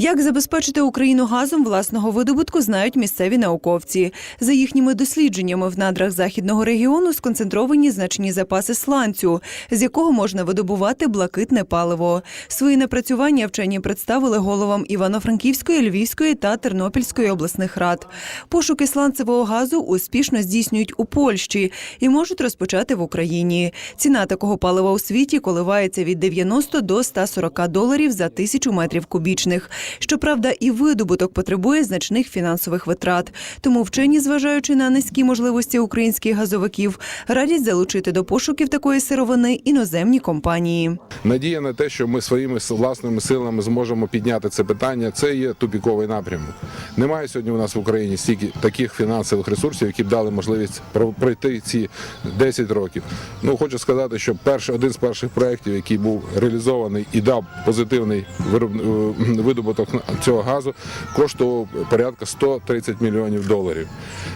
Як забезпечити Україну газом власного видобутку, знають місцеві науковці. За їхніми дослідженнями в надрах західного регіону сконцентровані значні запаси сланцю, з якого можна видобувати блакитне паливо. Свої напрацювання вчені представили головам Івано-Франківської, Львівської та Тернопільської обласних рад. Пошуки сланцевого газу успішно здійснюють у Польщі і можуть розпочати в Україні. Ціна такого палива у світі коливається від 90 до 140 доларів за тисячу метрів кубічних. Щоправда, і видобуток потребує значних фінансових витрат. Тому вчені, зважаючи на низькі можливості українських газовиків, радять залучити до пошуків такої сировини іноземні компанії. Надія на те, що ми своїми власними силами зможемо підняти це питання, це є тупіковий напрямок. Немає сьогодні у нас в Україні стільки таких фінансових ресурсів, які б дали можливість про- пройти ці 10 років. Ну хочу сказати, що перший один з перших проєктів, який був реалізований і дав позитивний е, видобуток цього газу, коштував порядка 130 мільйонів доларів.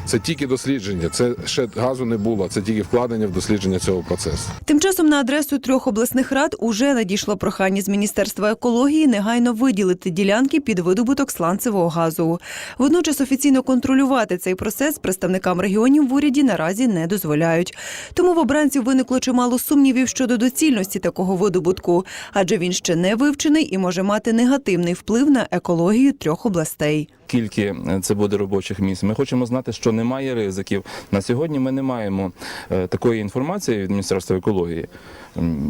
Це тільки дослідження, це ще газу не було, це тільки вкладення в дослідження цього процесу. Тим часом на адресу трьох обласних рад уже надійшло прохання з Міністерства екології негайно виділити ділянки під видобуток сланцевого газу. Водночас офіційно контролювати цей процес представникам регіонів в уряді наразі не дозволяють. Тому в обранців виникло чимало сумнівів щодо доцільності такого видобутку, адже він ще не вивчений і може мати негативний вплив на екологію трьох областей. Скільки е, це буде робочих місць? Ми хочемо знати, що немає ризиків. На сьогодні ми не маємо е, такої інформації від Міністерства екології.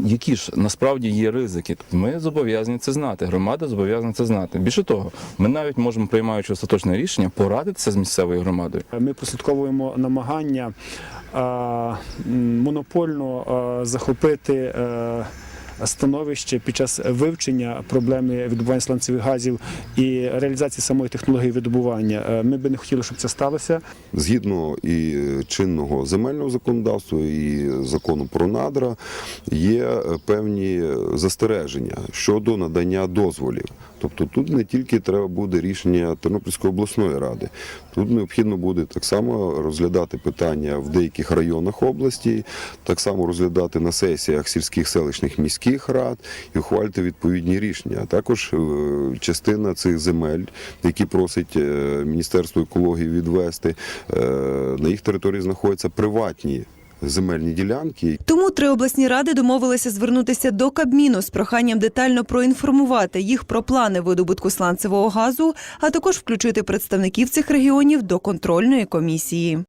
Які ж насправді є ризики? Ми зобов'язані це знати. Громада зобов'язана це знати. Більше того, ми навіть можемо, приймаючи остаточне рішення, порадитися з місцевою громадою. Ми прослідковуємо намагання е, м, монопольно е, захопити е, становище під час вивчення проблеми видобування сланцевих газів і реалізації самої технології видобування. Е, Ми би не хотіли, щоб це сталося. Згідно і чинного земельного законодавства, і закону про надра, є е, певні застереження щодо надання дозволів. Тобто тут не тільки треба буде рішення Тернопільської обласної ради, тут необхідно буде так само розглядати питання в деяких районах області, так само розглядати на сесіях сільських селищних міських рад і ухвалити відповідні рішення. А також е, частина цих земель, які просить е, Міністерство екології відвести, е, на їх території знаходяться приватні земельні ділянки, Тому три обласні ради домовилися звернутися до Кабміну з проханням детально проінформувати їх про плани видобутку сланцевого газу, а також включити представників цих регіонів до контрольної комісії.